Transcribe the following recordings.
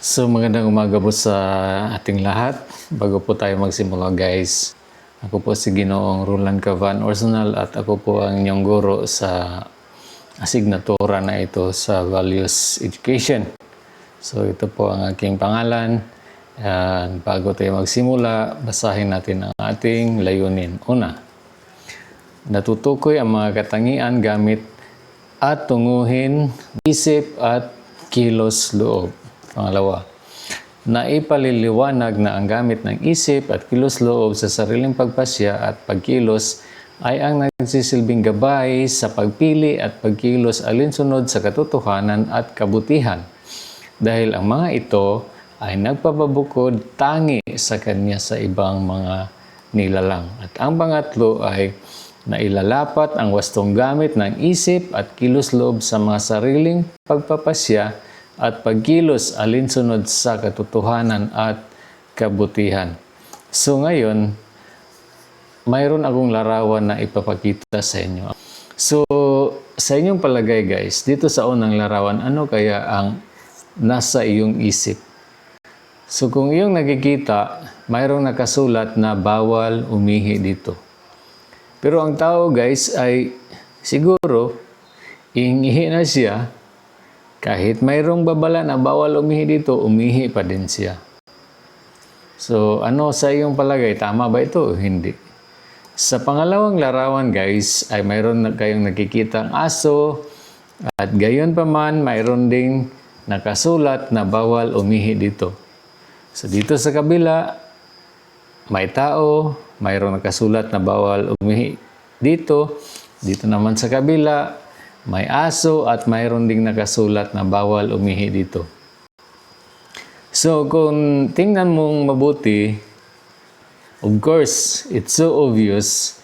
So magandang umaga po sa ating lahat. Bago po tayo magsimula guys, ako po si Ginoong Roland Cavan Arsenal at ako po ang inyong guro sa asignatura na ito sa Values Education. So ito po ang aking pangalan. Yan, bago tayo magsimula, basahin natin ang ating layunin. Una, natutukoy ang mga katangian gamit at tunguhin, isip at kilos loob. Pangalawa, naipaliliwanag na ang gamit ng isip at kilos loob sa sariling pagpasya at pagkilos ay ang nagsisilbing gabay sa pagpili at pagkilos alinsunod sa katotohanan at kabutihan. Dahil ang mga ito ay nagpapabukod tangi sa kanya sa ibang mga nilalang. At ang pangatlo ay nailalapat ang wastong gamit ng isip at kilos loob sa mga sariling pagpapasya at pagkilos alinsunod sa katotohanan at kabutihan. So ngayon, mayroon akong larawan na ipapakita sa inyo. So, sa inyong palagay guys, dito sa unang larawan, ano kaya ang nasa iyong isip? So kung iyong nakikita, mayroong nakasulat na bawal umihi dito. Pero ang tao guys ay siguro, ihingihi na siya, kahit mayroong babala na bawal umihi dito, umihi pa din siya. So ano sa iyong palagay, tama ba ito o hindi? Sa pangalawang larawan guys, ay mayroon na kayong nakikita ang aso at gayon pa man, mayroon ding nakasulat na bawal umihi dito. So dito sa kabila, may tao, mayroong nakasulat na bawal umihi dito. Dito naman sa kabila, may aso at mayroon ding nakasulat na bawal umihi dito. So kung tingnan mong mabuti, of course, it's so obvious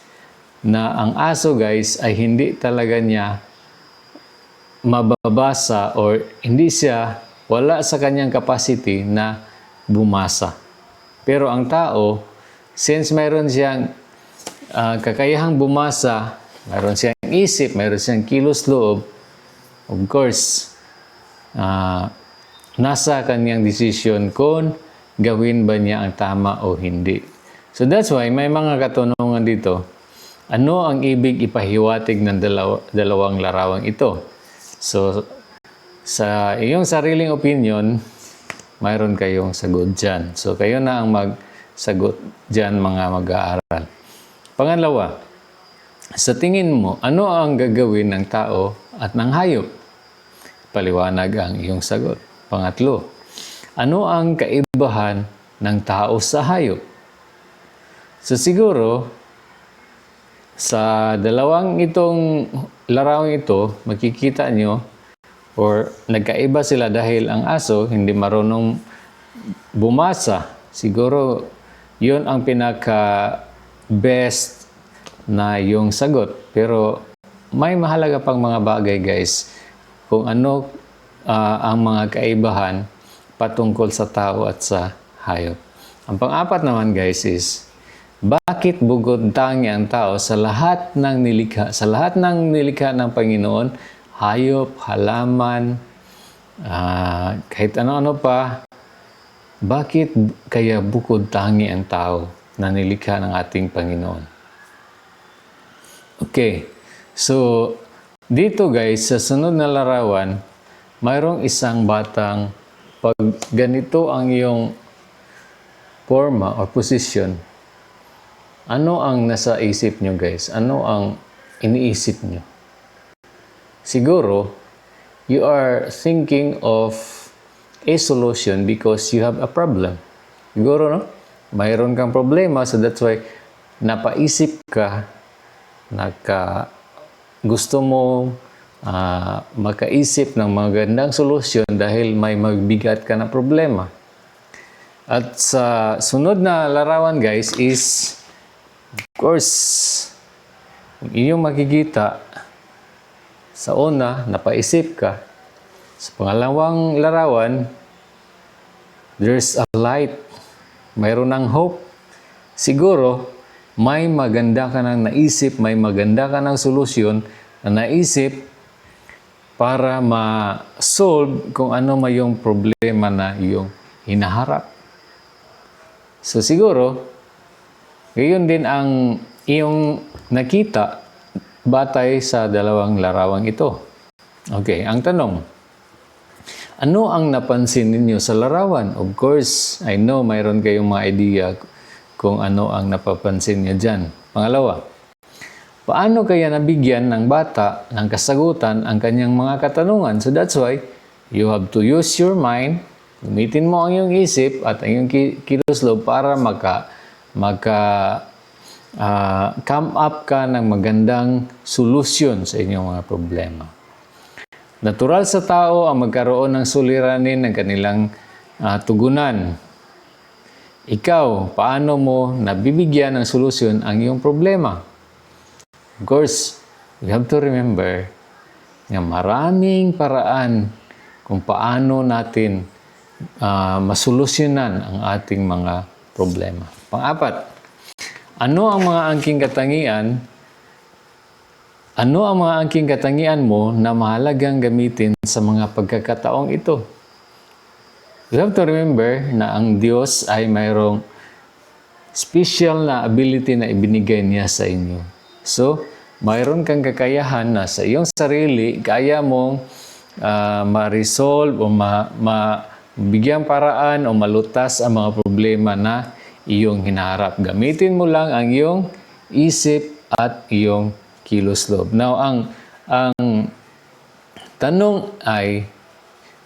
na ang aso guys ay hindi talaga niya mababasa or hindi siya wala sa kanyang capacity na bumasa. Pero ang tao, since mayroon siyang ah, kakayahang bumasa, mayroon siyang isip, mayroon siyang kilos loob, of course, ah, nasa kanyang decision kung gawin ba niya ang tama o hindi. So that's why may mga katanungan dito. Ano ang ibig ipahiwatig ng dalaw- dalawang larawang ito? So, sa iyong sariling opinion, mayroon kayong sagot dyan. So, kayo na ang magsagot dyan mga mag-aaral. Pangalawa, sa tingin mo, ano ang gagawin ng tao at ng hayop? Paliwanag ang iyong sagot. Pangatlo, ano ang kaibahan ng tao sa hayop? So siguro, sa dalawang itong larawang ito, makikita nyo or nagkaiba sila dahil ang aso hindi marunong bumasa. Siguro, yun ang pinaka best na yung sagot. Pero may mahalaga pang mga bagay guys kung ano ah, ang mga kaibahan patungkol sa tao at sa hayop. Ang pang-apat naman guys is bakit bugod tangi ang tao sa lahat ng nilikha, sa lahat ng nilikha ng Panginoon, hayop, halaman, ah, kahit ano-ano pa, bakit kaya bukod tangi ang tao na nilikha ng ating Panginoon? Okay, so dito guys, sa sunod na larawan, mayroong isang batang pag ganito ang iyong forma or position, ano ang nasa isip nyo guys? Ano ang iniisip nyo? Siguro, you are thinking of a solution because you have a problem. Siguro, no? Mayroon kang problema, so that's why napaisip ka, naka, gusto mo ah, makaisip ng magandang solusyon dahil may magbigat ka na problema. At sa sunod na larawan guys is Of course, kung inyong makikita, sa una, napaisip ka. Sa pangalawang larawan, there's a light. Mayroon ng hope. Siguro, may maganda ka ng naisip, may maganda ka ng solusyon na naisip para ma-solve kung ano may yung problema na iyong hinaharap. So siguro, gayon din ang iyong nakita batay sa dalawang larawang ito. Okay, ang tanong, ano ang napansin ninyo sa larawan? Of course, I know mayroon kayong mga idea kung ano ang napapansin niyo dyan. Pangalawa, paano kaya nabigyan ng bata ng kasagutan ang kanyang mga katanungan? So that's why you have to use your mind, gamitin mo ang iyong isip at ang iyong ki- kilosloob para maka, maka ah, come up ka ng magandang solusyon sa inyong mga problema. Natural sa tao ang magkaroon ng suliranin ng kanilang ah, tugunan. Ikaw, paano mo nabibigyan ng solusyon ang iyong problema? Of course, we have to remember na maraming paraan kung paano natin ah, masolusyonan ang ating mga problema. Pang-apat, ano ang mga angking katangian ano ang mga angking katangian mo na mahalagang gamitin sa mga pagkakataong ito? You have to remember na ang Diyos ay mayroong special na ability na ibinigay niya sa inyo. So, mayroon kang kakayahan na sa iyong sarili, kaya mong ah, ma-resolve o ma, ma bigyan paraan o malutas ang mga problema na iyong hinaharap. Gamitin mo lang ang iyong isip at iyong kilosloob. Now, ang, ang tanong ay,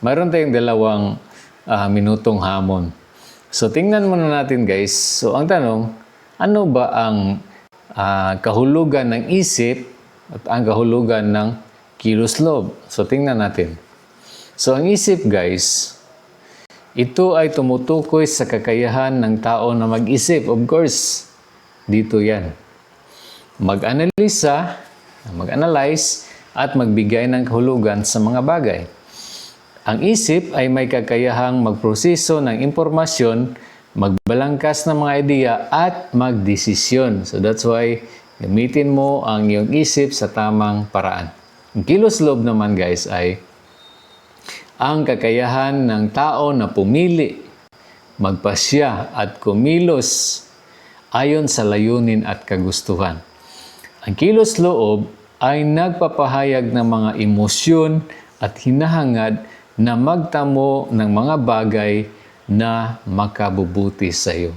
mayroon tayong dalawang ah, minutong hamon. So, tingnan muna natin guys. So, ang tanong, ano ba ang ah, kahulugan ng isip at ang kahulugan ng kilosloob? So, tingnan natin. So, ang isip guys, ito ay tumutukoy sa kakayahan ng tao na mag-isip. Of course, dito yan mag-analisa, mag-analyze, at magbigay ng kahulugan sa mga bagay. Ang isip ay may kakayahang magproseso ng impormasyon, magbalangkas ng mga idea, at magdesisyon. So that's why gamitin mo ang iyong isip sa tamang paraan. Ang kilos-loob naman guys ay ang kakayahan ng tao na pumili, magpasya at kumilos ayon sa layunin at kagustuhan. Ang kilos loob ay nagpapahayag ng mga emosyon at hinahangad na magtamo ng mga bagay na makabubuti sa iyo.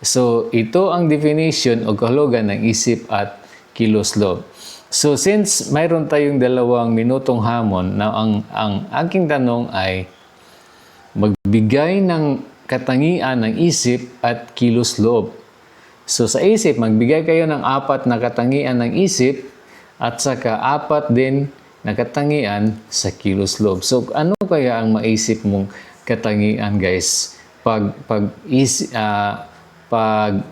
So, ito ang definition o kahulugan ng isip at kilos loob. So, since mayroon tayong dalawang minutong hamon, na ang, ang aking tanong ay magbigay ng katangian ng isip at kilos loob. So sa isip, magbigay kayo ng apat na katangian ng isip at saka apat din na katangian sa kilos loob. So ano kaya ang maisip mong katangian guys? Pag pag is ah, pag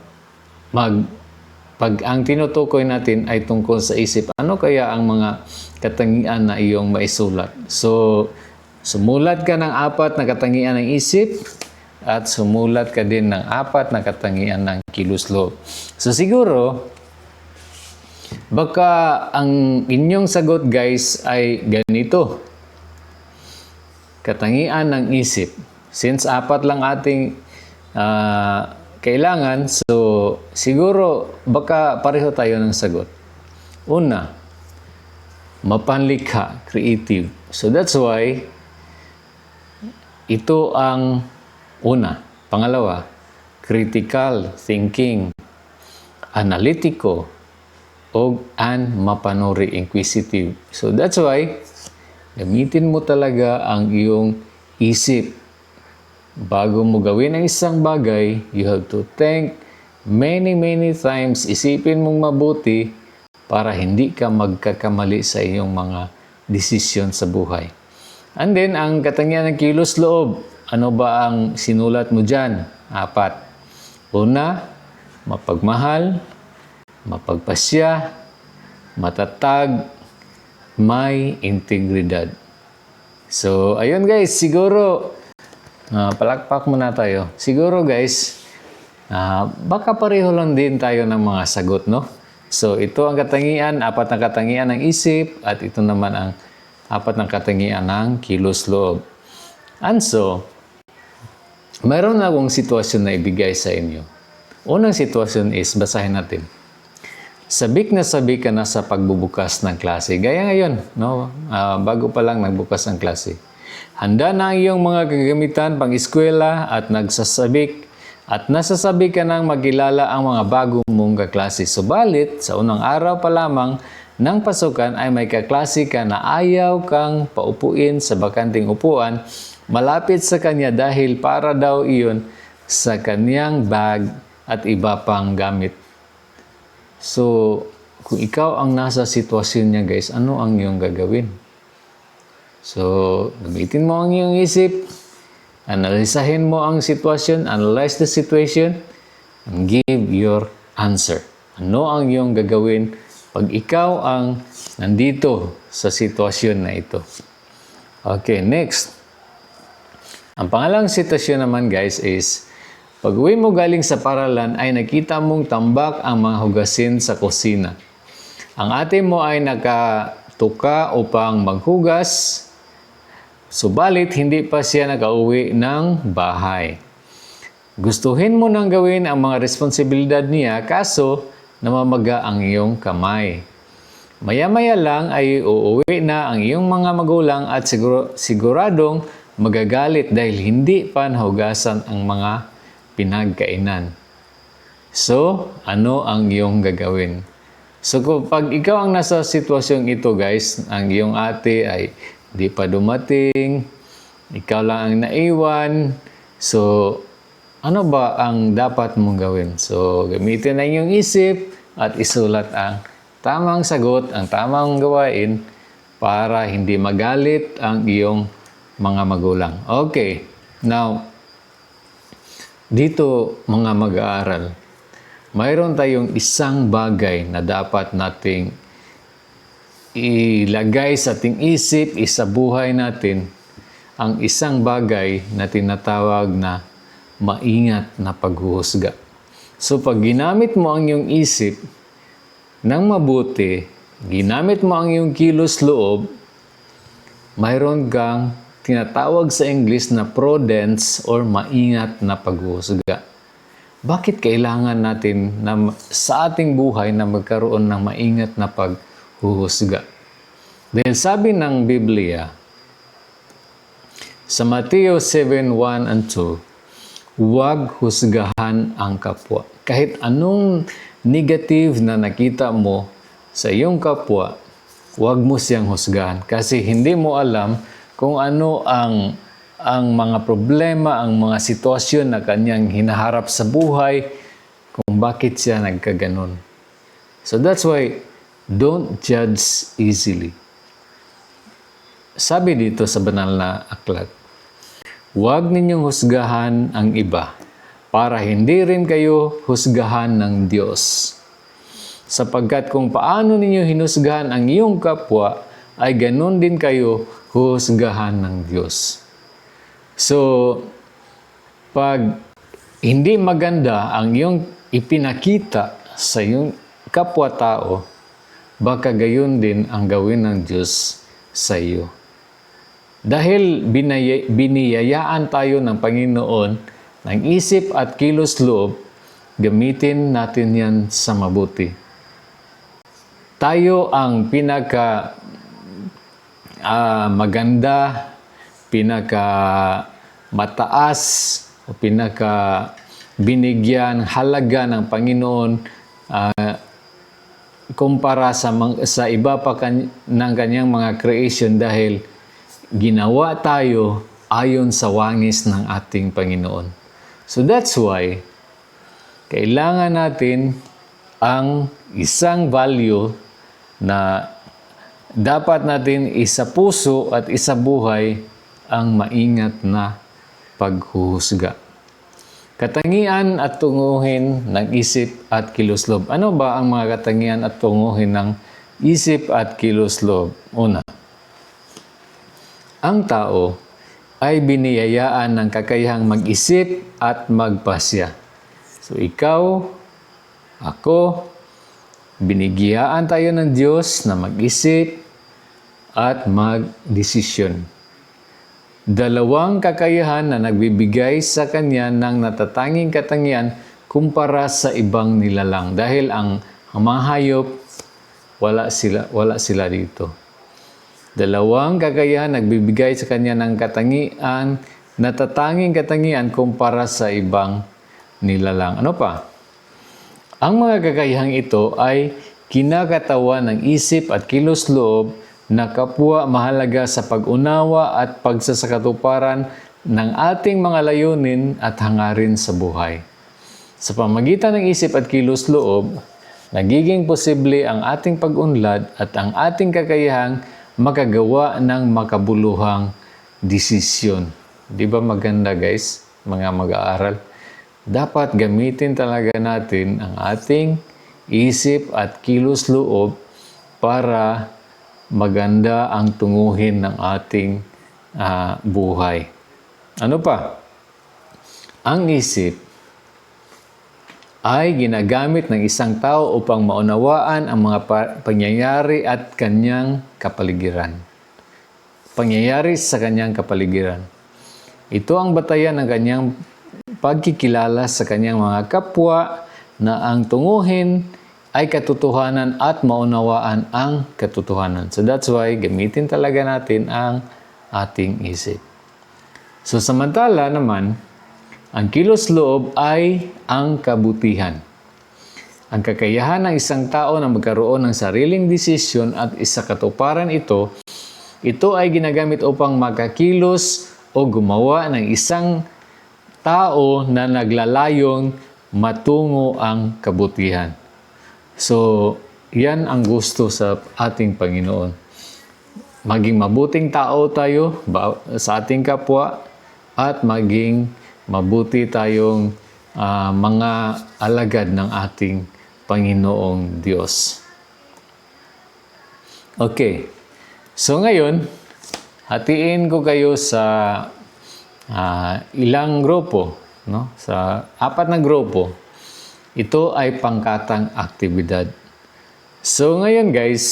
mag pag ang tinutukoy natin ay tungkol sa isip, ano kaya ang mga katangian na iyong maisulat? So, sumulat ka ng apat na katangian ng isip at sumulat ka din ng apat na katangian ng kilusloob. So siguro, baka ang inyong sagot guys ay ganito. Katangian ng isip. Since apat lang ating ah, kailangan, so siguro baka pareho tayo ng sagot. Una, mapanlikha, creative. So that's why ito ang una. Pangalawa, critical thinking, analytico, o and mapanuri, inquisitive. So that's why gamitin mo talaga ang iyong isip. Bago mo gawin ang isang bagay, you have to think many, many times. Isipin mong mabuti para hindi ka magkakamali sa iyong mga desisyon sa buhay. And then, ang katangian ng kilos loob. Ano ba ang sinulat mo dyan? Apat. Una, mapagmahal, mapagpasya, matatag, may integridad. So, ayun guys, siguro, ah, palakpak muna tayo. Siguro guys, ah, baka pareho lang din tayo ng mga sagot, no? So, ito ang katangian, apat na katangian ng isip, at ito naman ang apat ng katangian ng kilos loob. And so, mayroon akong sitwasyon na ibigay sa inyo. Unang sitwasyon is, basahin natin. Sabik na sabik ka na sa pagbubukas ng klase. Gaya ngayon, no? Ah, bago pa lang nagbukas ang klase. Handa na ang iyong mga kagamitan pang eskwela at nagsasabik at nasasabi ka nang magkilala ang mga bago mong kaklase. Subalit, sa unang araw pa lamang ng pasukan ay may kaklase ka na ayaw kang paupuin sa bakanting upuan malapit sa kanya dahil para daw iyon sa kanyang bag at iba pang gamit. So, kung ikaw ang nasa sitwasyon niya guys, ano ang iyong gagawin? So, gamitin mo ang iyong isip, analisahin mo ang sitwasyon, analyze the situation, and give your answer. Ano ang iyong gagawin pag ikaw ang nandito sa sitwasyon na ito? Okay, next. Ang pangalang sitwasyon naman guys is, pag uwi mo galing sa paralan ay nakita mong tambak ang mga hugasin sa kusina. Ang ate mo ay nakatuka upang maghugas, subalit hindi pa siya nakauwi ng bahay. Gustuhin mo nang gawin ang mga responsibilidad niya kaso namamaga ang iyong kamay. Maya-maya lang ay uuwi na ang iyong mga magulang at siguro, siguradong magagalit dahil hindi pa nahugasan ang mga pinagkainan. So, ano ang iyong gagawin? So, pag ikaw ang nasa sitwasyong ito guys, ang iyong ate ay di pa dumating, ikaw lang ang naiwan, so, ano ba ang dapat mong gawin? So, gamitin ang iyong isip at isulat ang tamang sagot, ang tamang gawain para hindi magalit ang iyong mga magulang. Okay, now, dito mga mag-aaral, mayroon tayong isang bagay na dapat nating ilagay sa ating isip, isabuhay natin ang isang bagay na tinatawag na maingat na paghuhusga. So pag ginamit mo ang iyong isip ng mabuti, ginamit mo ang iyong kilos loob, mayroon kang tinatawag sa English na prudence or maingat na paghuhusga. Bakit kailangan natin na sa ating buhay na magkaroon ng maingat na paghuhusga? Dahil sabi ng Biblia, sa Mateo 7, 1 and 2, huwag husgahan ang kapwa. Kahit anong negative na nakita mo sa iyong kapwa, huwag mo siyang husgahan. Kasi hindi mo alam kung ano ang ang mga problema, ang mga sitwasyon na kanyang hinaharap sa buhay, kung bakit siya nagkaganon. So that's why, don't judge easily. Sabi dito sa banal na aklat, huwag ninyong husgahan ang iba para hindi rin kayo husgahan ng Diyos. Sapagkat kung paano ninyo hinusgahan ang iyong kapwa, ay ganun din kayo husgahan ng Diyos. So, pag hindi maganda ang iyong ipinakita sa iyong kapwa-tao, baka gayon din ang gawin ng Diyos sa iyo. Dahil binaya, biniyayaan tayo ng Panginoon ng isip at kilos loob, gamitin natin yan sa mabuti. Tayo ang pinaka ah, maganda, pinaka mataas o pinaka binigyan halaga ng Panginoon ah, kumpara sa sa iba pa kan- ng kanyang mga creation dahil ginawa tayo ayon sa wangis ng ating Panginoon. So that's why kailangan natin ang isang value na dapat natin isa puso at isa buhay ang maingat na paghuhusga. Katangian at tunguhin ng isip at kiluslob. Ano ba ang mga katangian at tunguhin ng isip at kiluslob? Una, ang tao ay biniyayaan ng kakayahang mag-isip at magpasya. So ikaw, ako, binigyan tayo ng Diyos na mag-isip at magdesisyon. Dalawang kakayahan na nagbibigay sa kanya ng natatanging katangian kumpara sa ibang nilalang dahil ang, mga hayop wala sila wala sila dito. Dalawang kakayahan nagbibigay sa kanya ng katangian, natatanging katangian kumpara sa ibang nilalang. Ano pa? Ang mga kakayahang ito ay kinakatawan ng isip at kilos loob na kapwa mahalaga sa pag-unawa at pagsasakatuparan ng ating mga layunin at hangarin sa buhay. Sa pamagitan ng isip at kilos loob, nagiging posible ang ating pag-unlad at ang ating kakayahang makagawa ng makabuluhang desisyon. Di ba maganda guys, mga mag-aaral? Dapat gamitin talaga natin ang ating isip at kilos loob para maganda ang tunguhin ng ating ah, buhay. Ano pa? Ang isip ay ginagamit ng isang tao upang maunawaan ang mga pa- pangyayari at kanyang kapaligiran. Pangyayari sa kanyang kapaligiran. Ito ang batayan ng kanyang pagkikilala sa kanyang mga kapwa na ang tunguhin ay katotohanan at maunawaan ang katotohanan. So that's why gamitin talaga natin ang ating isip. So samantala naman, ang kilos loob ay ang kabutihan. Ang kakayahan ng isang tao na magkaroon ng sariling desisyon at isakatuparan ito, ito ay ginagamit upang makakilos o gumawa ng isang tao na naglalayong matungo ang kabutihan. So, yan ang gusto sa ating Panginoon. Maging mabuting tao tayo sa ating kapwa at maging mabuti tayong ah, mga alagad ng ating Panginoong Diyos. Okay. So ngayon, hatiin ko kayo sa ah, ilang grupo, no? Sa apat na grupo. Ito ay pangkatang aktibidad. So ngayon guys,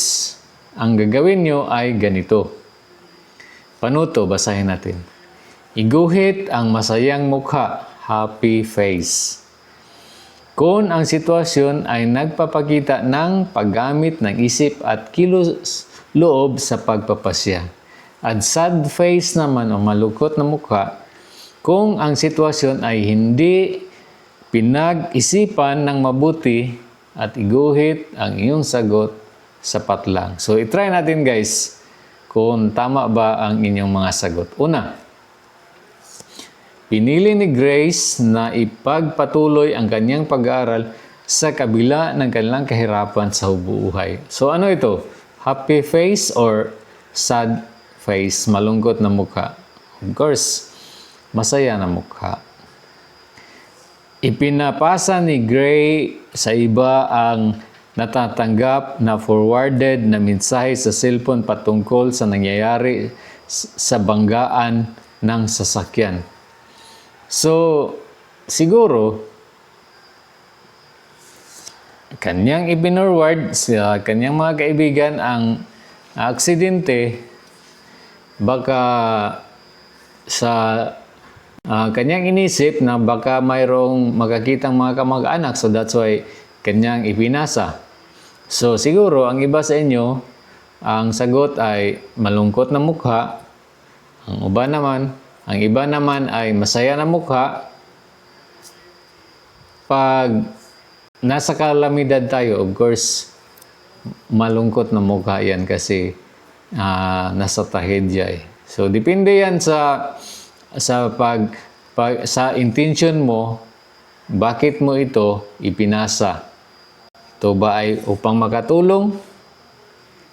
ang gagawin nyo ay ganito. Panuto, basahin natin. Iguhit ang masayang mukha, happy face. Kung ang sitwasyon ay nagpapakita ng paggamit ng isip at kilos loob sa pagpapasya. At sad face naman o malukot na mukha, kung ang sitwasyon ay hindi pinag-isipan ng mabuti at iguhit ang iyong sagot sapat lang. So, itry natin guys kung tama ba ang inyong mga sagot. Una, Pinili ni Grace na ipagpatuloy ang kanyang pag-aaral sa kabila ng kanilang kahirapan sa buhay. So ano ito? Happy face or sad face? Malungkot na mukha? Of course, masaya na mukha. Ipinapasa ni Gray sa iba ang natatanggap na forwarded na mensahe sa cellphone patungkol sa nangyayari sa banggaan ng sasakyan. So, siguro, kanyang ibinorward sa kanyang mga kaibigan ang aksidente, baka sa ah, kanyang inisip na baka mayroong makakitang mga kamag-anak. So, that's why kanyang ipinasa. So, siguro, ang iba sa inyo, ang sagot ay malungkot na mukha. Ang iba naman, ang iba naman ay masaya na mukha. Pag nasa kalamidad tayo, of course, malungkot na mukha yan kasi ah, nasa trahedya eh. So, depende yan sa sa pag, pag sa intention mo, bakit mo ito ipinasa? Ito ba ay upang makatulong?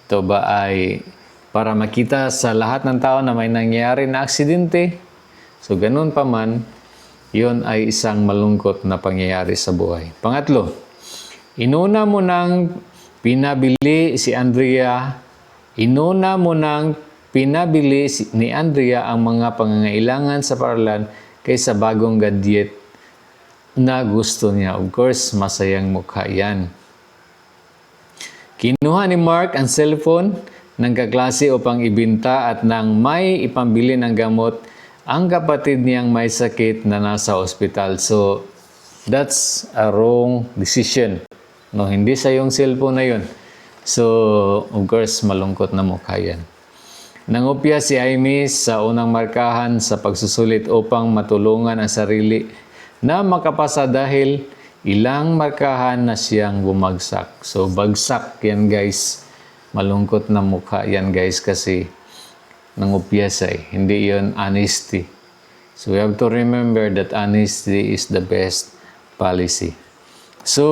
Ito ba ay para makita sa lahat ng tao na may nangyayari na aksidente? So, ganun pa man, yun ay isang malungkot na pangyayari sa buhay. Pangatlo, inuna mo nang pinabili si Andrea, inuna mo nang pinabili ni Andrea ang mga pangangailangan sa paralan kaysa bagong gadget na gusto niya. Of course, masayang mukha yan. Kinuha ni Mark ang cellphone ng kaklase upang ibinta at nang may ipambili ng gamot ang kapatid niyang may sakit na nasa ospital. So, that's a wrong decision. No, hindi sa yung cellphone na yun. So, of course, malungkot na mukha yan. Nangupya si Aimis sa unang markahan sa pagsusulit upang matulungan ang sarili na makapasa dahil ilang markahan na siyang bumagsak. So, bagsak yan guys. Malungkot na mukha yan guys kasi nangupya siya eh. Hindi yon honesty. So, we have to remember that honesty is the best policy. So,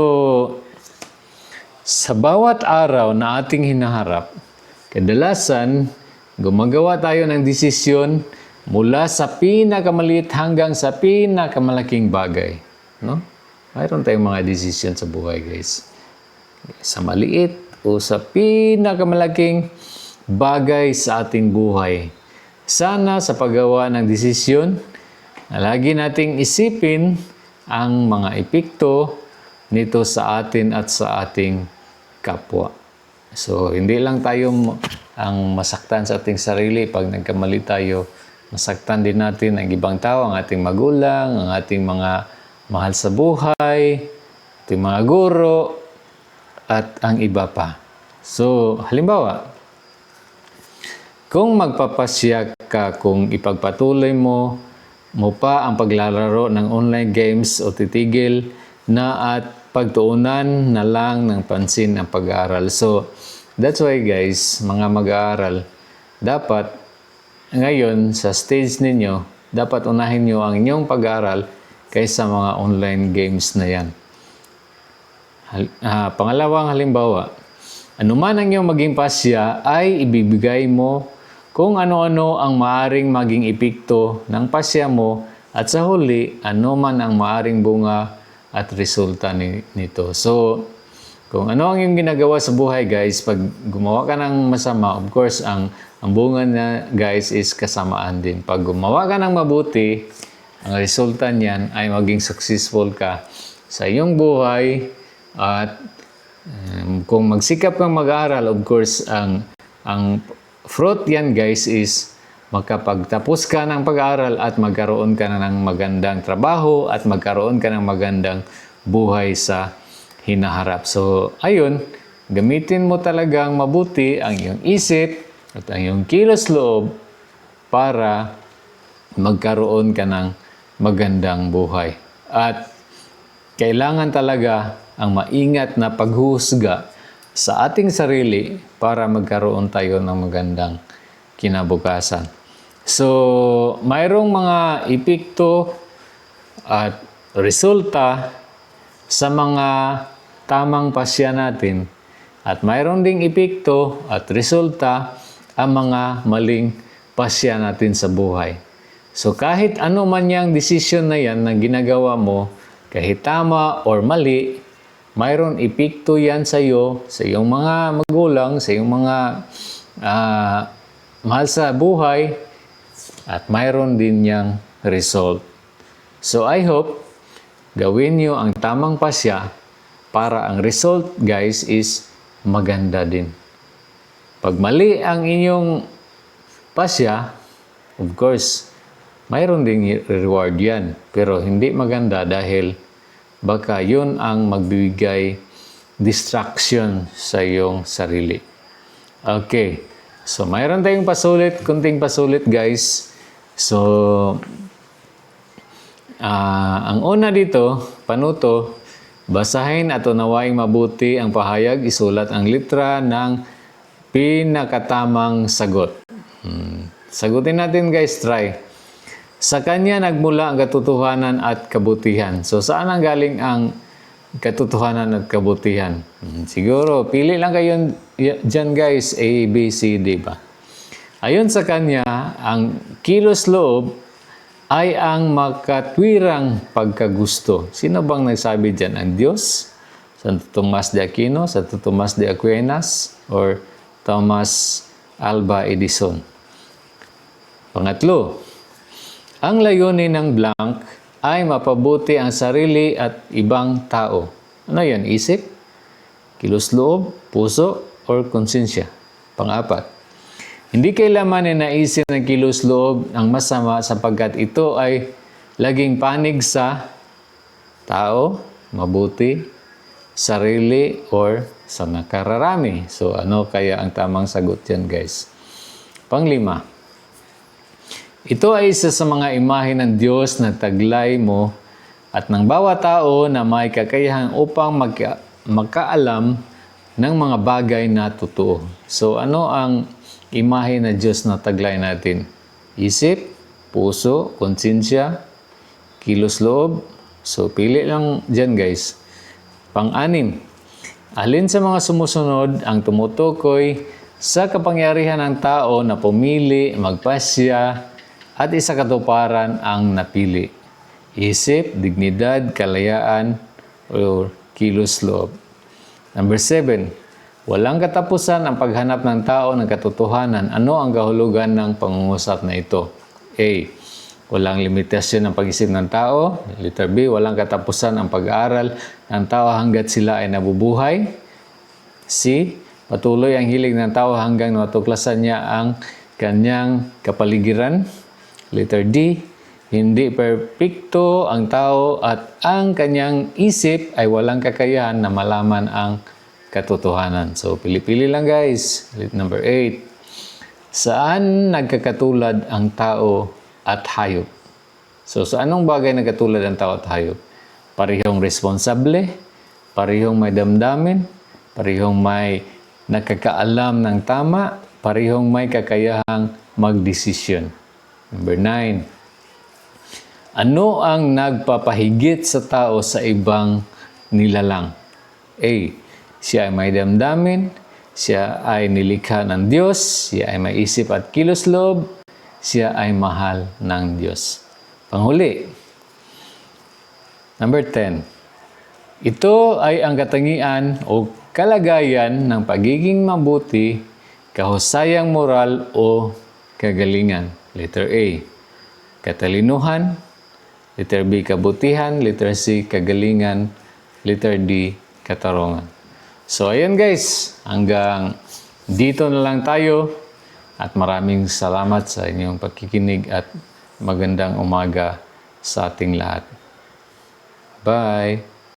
sa bawat araw na ating hinaharap, kadalasan gumagawa tayo ng desisyon mula sa pinakamaliit hanggang sa pinakamalaking bagay. No? Mayroon tayong mga desisyon sa buhay, guys. Sa maliit o sa pinakamalaking bagay sa ating buhay. Sana sa paggawa ng desisyon, lagi nating isipin ang mga epekto nito sa atin at sa ating kapwa. So, hindi lang tayo ang masaktan sa ating sarili pag nagkamali tayo. Masaktan din natin ang ibang tao, ang ating magulang, ang ating mga mahal sa buhay, ating mga guro, at ang iba pa. So, halimbawa, kung magpapasya ka kung ipagpatuloy mo mo pa ang paglalaro ng online games o titigil na at pagtuunan na lang ng pansin ang pag-aaral. So, that's why guys, mga mag-aaral, dapat ngayon sa stage ninyo, dapat unahin nyo ang inyong pag-aaral kaysa mga online games na yan. Hal- ah, pangalawang halimbawa, anuman ang iyong maging pasya ay ibibigay mo kung ano-ano ang maaring maging epekto ng pasya mo at sa huli, anuman ang maaring bunga at resulta ni- nito. So, kung ano ang iyong ginagawa sa buhay guys, pag gumawa ka ng masama, of course, ang, ang bunga na guys is kasamaan din. Pag gumawa ka ng mabuti, ang resulta niyan ay maging successful ka sa iyong buhay at um, kung magsikap kang mag-aral, of course, ang ang fruit yan guys is makapagtapos ka ng pag-aaral at magkaroon ka na ng magandang trabaho at magkaroon ka ng magandang buhay sa hinaharap. So, ayun, gamitin mo talagang mabuti ang iyong isip at ang iyong kilos loob para magkaroon ka ng magandang buhay. At kailangan talaga ang maingat na paghusga sa ating sarili para magkaroon tayo ng magandang kinabukasan. So, mayroong mga epekto at resulta sa mga tamang pasya natin at mayroon ding epekto at resulta ang mga maling pasya natin sa buhay. So kahit ano man yung desisyon na yan na ginagawa mo, kahit tama or mali, mayroon epekto yan sa iyo, sa iyong mga magulang, sa iyong mga ah, mahal sa buhay, at mayroon din niyang result. So I hope gawin niyo ang tamang pasya para ang result guys is maganda din. Pag mali ang inyong pasya, of course, mayroon ding reward yan. Pero hindi maganda dahil baka yun ang magbibigay distraction sa iyong sarili. Okay. So, mayroon tayong pasulit, kunting pasulit guys. So, Ah, ang una dito, panuto, basahin at unawaing mabuti ang pahayag, isulat ang litra ng pinakatamang sagot. Hmm. Sagutin natin guys, try. Sa kanya nagmula ang katotohanan at kabutihan. So saan ang galing ang katotohanan at kabutihan? Hmm, Siguro, pili lang kayo dyan guys, A, B, C, D ba? Ayon sa kanya, ang kilos loob ay ang makatwirang pagkagusto. Sino bang nagsabi dyan? Ang Diyos? Santo Tomas de Aquino, Santo Tomas de Aquinas, or Thomas Alba Edison? Pangatlo, ang layunin ng blank ay mapabuti ang sarili at ibang tao. Ano yan? Isip? Kilos loob? Puso? Or konsensya? Pangapat, Hindi kailanman na naisin ng kilos loob ang masama sapagkat ito ay laging panig sa tao, mabuti, sarili, or sa nakararami. So ano kaya ang tamang sagot yan guys? Panglima, ito ay isa sa mga imahe ng Diyos na taglay mo at ng bawat tao na may kakayahan upang magka, magkaalam ng mga bagay na totoo. So ano ang imahe na Diyos na taglay natin? Isip, puso, konsensya, kilos loob. So pili lang dyan guys. Pang-anim, alin sa mga sumusunod ang tumutukoy sa kapangyarihan ng tao na pumili, magpasya, at isa katuparan ang napili. Isip, dignidad, kalayaan, o kilos loob. Number seven, walang katapusan ang paghanap ng tao ng katotohanan. Ano ang kahulugan ng pangungusap na ito? A. Walang limitasyon ang pag-isip ng tao. Letter B. Walang katapusan ang pag-aaral ng tao hanggat sila ay nabubuhay. C. Patuloy ang hilig ng tao hanggang matuklasan niya ang kanyang kapaligiran. Letter D. Hindi perpekto ang tao at ang kanyang isip ay walang kakayahan na malaman ang katotohanan. So, pili-pili lang guys. Number 8. Saan nagkakatulad ang tao at hayop? So, sa anong bagay nagkatulad ang tao at hayop? Parehong responsable, parehong may damdamin, parehong may nakakaalam ng tama, parehong may kakayahang magdesisyon. Number 9. Ano ang nagpapahigit sa tao sa ibang nilalang? A. Siya ay may damdamin, siya ay nilikha ng Diyos, siya ay may isip at kilos loob, siya ay mahal ng Diyos. Panghuli. Number 10. Ito ay ang katangian o kalagayan ng pagiging mabuti, kahusayang moral o kagalingan. Letter A. Katalinuhan. Letter B. Kabutihan. Letter C. Kagalingan. Letter D. Katarungan. So, ayan guys. Hanggang dito na lang tayo. At maraming salamat sa inyong pagkikinig at magandang umaga sa ating lahat. Bye!